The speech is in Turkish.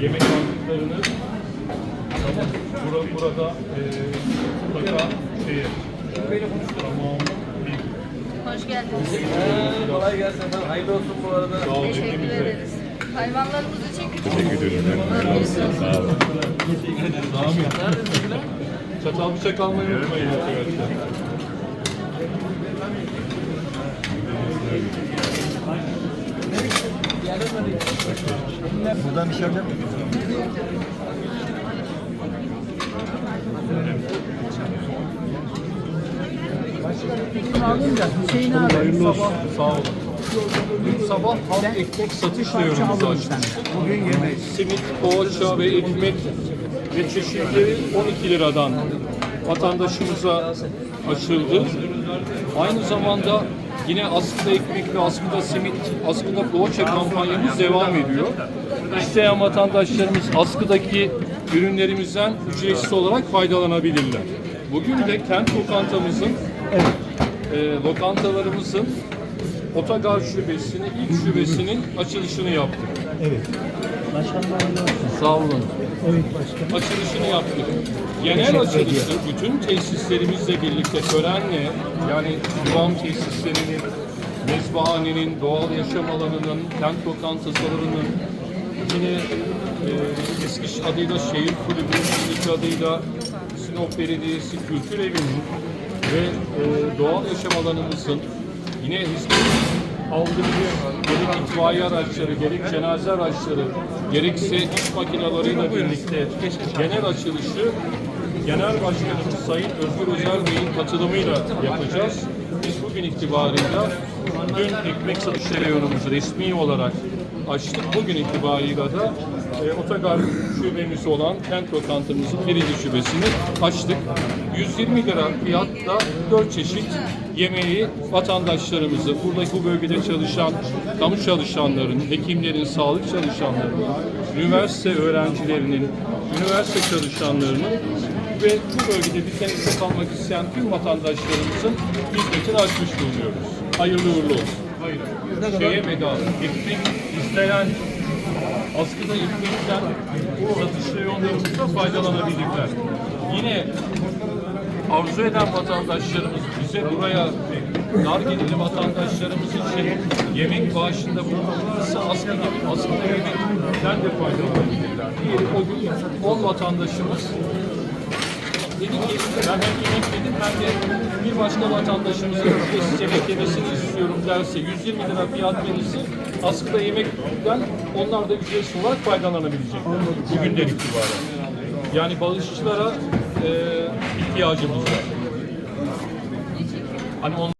yemek mantıklarını burada, burada e, mutlaka şeye, tamam. Hoş geldiniz. Ee, kolay gelsin efendim. Hayırlı olsun bu arada. Sağ olun. Teşekkür ederiz. Hayvanlarımız için küçük Teşekkür ederim. Sağ olun. Teşekkür ederim. Çatal bıçak almayı unutmayın arkadaşlar. Buradan dışarıda mı? Hayırlı olsun. Sağ olun. Dün sabah halk ekmek satış reyonumuzu açtık. Bugün yemeyiz. Simit, poğaça ve ekmek ve çeşitleri 12 liradan vatandaşımıza açıldı. Aynı zamanda yine askıda ekmek ve askıda simit, askıda poğaça kampanyamız devam ediyor. İsteyen vatandaşlarımız askıdaki ürünlerimizden ücretsiz olarak faydalanabilirler. Bugün de kent lokantamızın, e, lokantalarımızın Otogar şubesini, ilk şubesinin açılışını yaptık. Evet. Sağ olun. Evet başkanım. Açılışını yaptık. Genel açılışı bütün tesislerimizle birlikte törenle yani divan tesislerinin, mezbahanenin, doğal yaşam alanının, kent lokantalarının, yine e, eski adıyla şehir kulübü, şimdiki adıyla Sinop Belediyesi Kültür Evi'nin ve e, doğal yaşam alanımızın yine hizmet aldığı gerek itfaiye araçları, gerek cenaze araçları, gerekse iş makineleriyle birlikte genel açılışı Genel Başkanımız Sayın Özgür Özel Bey'in katılımıyla yapacağız. Biz bugün itibarıyla dün ekmek satış resmi olarak açtık. Bugün itibarıyla da e, otogar şubemiz olan kent lokantamızın birinci şubesini açtık. 120 lira fiyatla 4 çeşit yemeği vatandaşlarımızı, buradaki bu bölgede çalışan kamu çalışanların, hekimlerin, sağlık çalışanlarının, üniversite öğrencilerinin, üniversite çalışanlarının ve bu bölgede bizden kalmak isteyen tüm vatandaşlarımızın hizmetini açmış bulunuyoruz. Hayırlı uğurlu olsun. Hayır. Şeye bedava. Ekmek isteyen askıda ekmekten satış reyonlarımızda faydalanabilirler. Yine arzu eden vatandaşlarımız bize buraya dar gelirli vatandaşlarımız için yemek bağışında bulunursa askıda, askıda yemekten de faydalanabilirler. Diyelim o gün 10 vatandaşımız dedi ki ben hem yemek yedim hem de bir başka vatandaşımızın ücretsiz yemek yemesini istiyorum derse 120 lira fiyat verirse askıda yemekten onlar da ücretsiz olarak faydalanabilecekler. Bugünden itibaren. Yani bağışçılara e, ihtiyacımız var. Hani on